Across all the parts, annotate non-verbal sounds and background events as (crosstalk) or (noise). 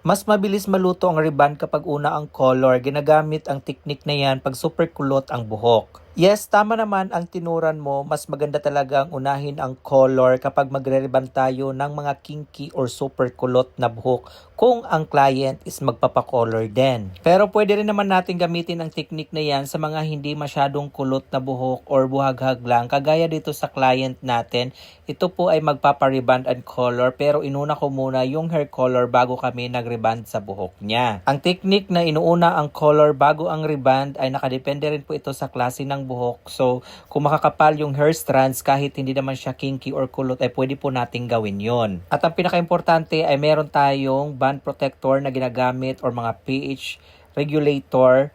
Mas mabilis maluto ang reband kapag una ang color. Ginagamit ang technique na yan pag super kulot ang buhok. Yes, tama naman ang tinuran mo. Mas maganda talaga ang unahin ang color kapag magre-reband tayo ng mga kinky or super kulot na buhok kung ang client is magpapakolor din. Pero pwede rin naman natin gamitin ang technique na yan sa mga hindi masyadong kulot na buhok or buhaghag lang. Kagaya dito sa client natin, ito po ay magpapareband and color pero inuna ko muna yung hair color bago kami nagreband sa buhok niya. Ang technique na inuuna ang color bago ang reband ay nakadepende rin po ito sa klase ng buhok. So, kung makakapal yung hair strands kahit hindi naman siya kinky or kulot ay pwede po nating gawin yon. At ang pinaka-importante ay meron tayong band protector na ginagamit or mga pH regulator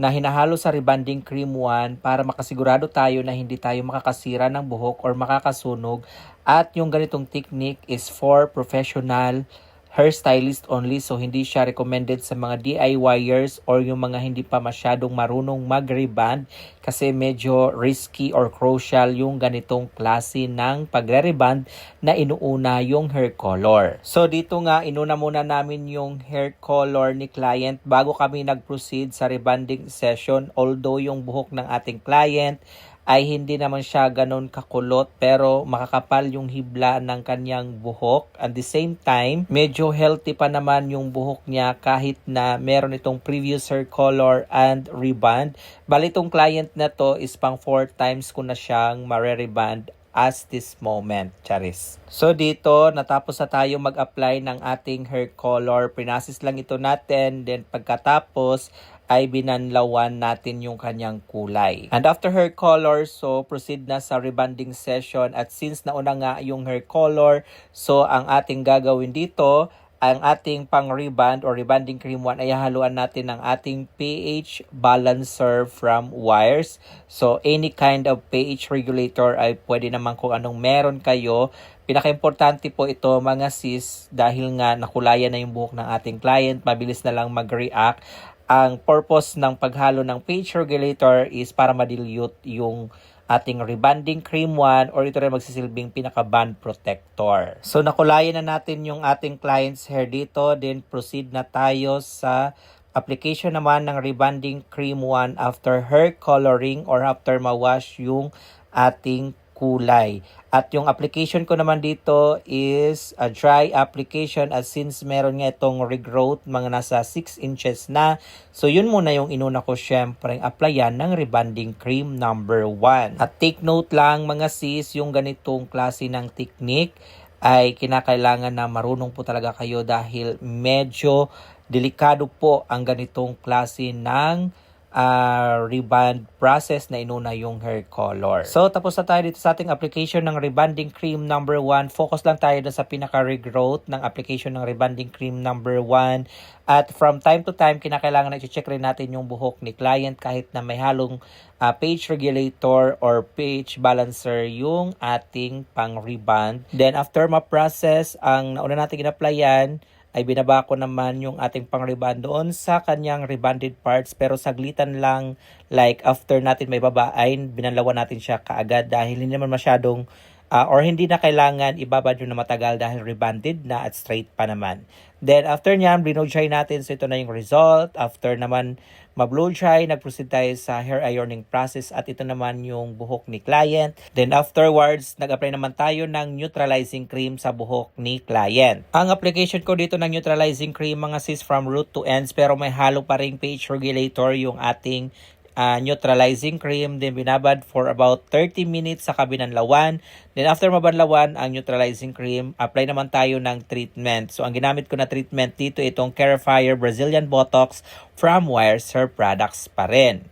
na hinahalo sa rebanding cream 1 para makasigurado tayo na hindi tayo makakasira ng buhok or makakasunog at yung ganitong technique is for professional hairstylist only so hindi siya recommended sa mga DIYers or yung mga hindi pa masyadong marunong mag-reband kasi medyo risky or crucial yung ganitong klase ng pagre-reband na inuuna yung hair color. So dito nga inuna muna namin yung hair color ni client bago kami nag-proceed sa rebanding session although yung buhok ng ating client ay hindi naman siya ganun kakulot pero makakapal yung hibla ng kanyang buhok. At the same time, medyo healthy pa naman yung buhok niya kahit na meron itong previous hair color and reband. Bali itong client na to is pang 4 times ko na siyang mare-reband as this moment, Charis. So dito, natapos na tayo mag-apply ng ating hair color. Pinasis lang ito natin. Then pagkatapos, ay binanlawan natin yung kanyang kulay. And after hair color, so proceed na sa rebanding session. At since nauna nga yung hair color, so ang ating gagawin dito, ang ating pang reband or rebanding cream 1 ay haluan natin ng ating pH balancer from wires. So any kind of pH regulator ay pwede naman kung anong meron kayo. Pinaka-importante po ito mga sis dahil nga nakulayan na yung buhok ng ating client, mabilis na lang mag-react ang purpose ng paghalo ng pH regulator is para ma-dilute yung ating rebanding cream 1 or ito rin magsisilbing pinaka-band protector. So nakulayan na natin yung ating client's hair dito, then proceed na tayo sa application naman ng rebanding cream 1 after hair coloring or after ma-wash yung ating kulay. At yung application ko naman dito is a dry application as since meron nga itong regrowth mga nasa 6 inches na. So yun muna yung inuna ko syempre applyan ng rebanding cream number 1. At take note lang mga sis yung ganitong klase ng technique ay kinakailangan na marunong po talaga kayo dahil medyo delikado po ang ganitong klase ng uh, reband process na inuna yung hair color. So, tapos na tayo dito sa ating application ng rebanding cream number 1. Focus lang tayo sa pinaka-regrowth ng application ng rebanding cream number 1. At from time to time, kinakailangan na i-check rin natin yung buhok ni client kahit na may halong uh, pH regulator or pH balancer yung ating pang-reband. Then, after ma-process, ang nauna natin in-applyan, ay binaba ko naman yung ating pang-reband doon sa kanyang rebanded parts. Pero saglitan lang like after natin may baba ay binalawan natin siya kaagad dahil hindi naman masyadong uh, or hindi na kailangan ibabad yun na matagal dahil rebanded na at straight pa naman. Then after nyan, blow dry natin. So ito na yung result. After naman ma-blow dry, nag-proceed tayo sa hair ironing process at ito naman yung buhok ni client. Then afterwards, nag-apply naman tayo ng neutralizing cream sa buhok ni client. Ang application ko dito ng neutralizing cream mga sis from root to ends pero may halo pa ring pH regulator yung ating uh, neutralizing cream. Then binabad for about 30 minutes sa kabinanlawan. Then after mabanlawan ang neutralizing cream, apply naman tayo ng treatment. So ang ginamit ko na treatment dito itong Carefire Brazilian Botox from Wires Hair Products pa rin.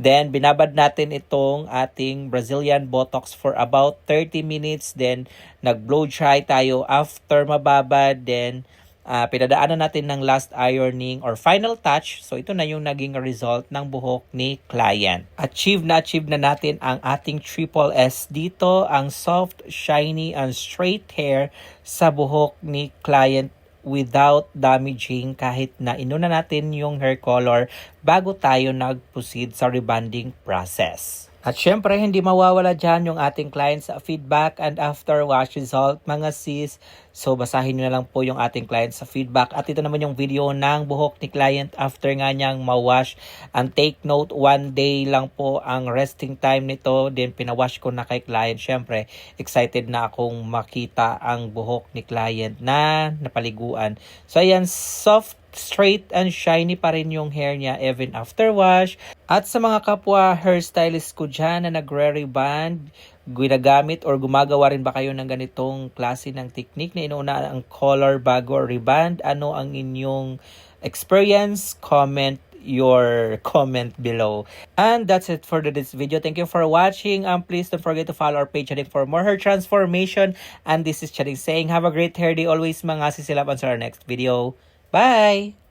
Then, binabad natin itong ating Brazilian Botox for about 30 minutes. Then, nag-blow dry tayo after mababad. Then, uh, pinadaanan natin ng last ironing or final touch. So ito na yung naging result ng buhok ni client. Achieve na achieve na natin ang ating triple S dito, ang soft, shiny, and straight hair sa buhok ni client without damaging kahit na inuna natin yung hair color bago tayo nag-proceed sa rebanding process. At syempre, hindi mawawala dyan yung ating clients feedback and after wash result, mga sis. So basahin nyo na lang po yung ating client sa feedback. At ito naman yung video ng buhok ni client after nga niyang mawash. And take note, one day lang po ang resting time nito. Then pinawash ko na kay client. Syempre, excited na akong makita ang buhok ni client na napaliguan. So ayan, soft straight and shiny pa rin yung hair niya even after wash. At sa mga kapwa hairstylist ko dyan na nagre-reband, ginagamit or gumagawa rin ba kayo ng ganitong klase ng technique na inuuna ang color bago reband? Ano ang inyong experience? Comment your (laughs) comment below. And that's it for this video. Thank you for watching. Um, please don't forget to follow our page Charing for more hair transformation. And this is Charing saying, have a great hair day always mga sisilapan sa our next video. Bye!